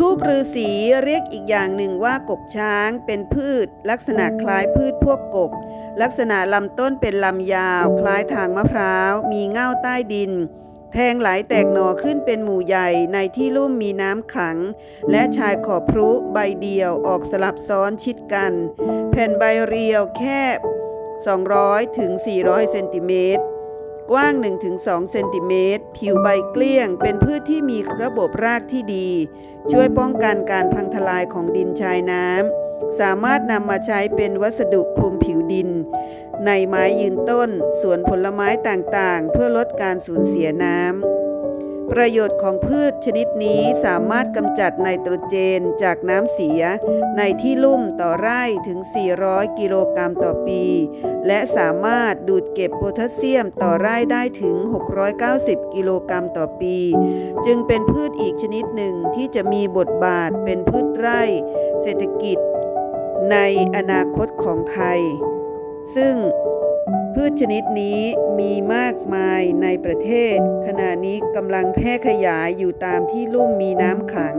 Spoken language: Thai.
ทูบฤาษีเรียกอีกอย่างหนึ่งว่ากกช้างเป็นพืช ลักษณะคล้ายพืชพวกกก ลักษณะลำต้นเป็นลำยาว คล้ายทางมะพร้าว มีเง่าใต้ดิน แทงไหลแตกหน่อขึ้นเป็นหมู่ใหญ่ในที่ลุ่มมีน้ำขัง และชายขอบพรุใบเดียวออกสลับซ้อนชิดกัน แผ่นใบเรียวแคบ 200ถึง400เซนติเมตร กว้าง 1-2 เซนติเมตร ผิวใบเกลี้ยง เป็นพืชที่มีระบบรากที่ดี ช่วยป้องกันการพังทลายของดินชายน้ำ สามารถนำมาใช้เป็นวัสดุคลุมผิวดิน ในไม้ยืนต้น สวนผลไม้ต่างๆ เพื่อลดการสูญเสียน้ำ ประโยชน์ของพืชชนิดนี้สามารถกำจัดไนโตรเจนจากน้ำเสีย ในที่ลุ่มต่อไร่ถึง 400 กิโลกรัมต่อปี และสามารถดูดเก็บโพแทสเซียมต่อไร่ได้ถึง 690 กิโลกรัมต่อปี จึงเป็นพืชอีกชนิดหนึ่งที่จะมีบทบาทเป็นพืชไร่ เศรษฐกิจ ในอนาคตของไทย ชชนิดนี้มีมากมายในประเทศ ขณะนี้กำลังแพร่ขยายอยู่ตามที่ลุ่มมีน้ำขัง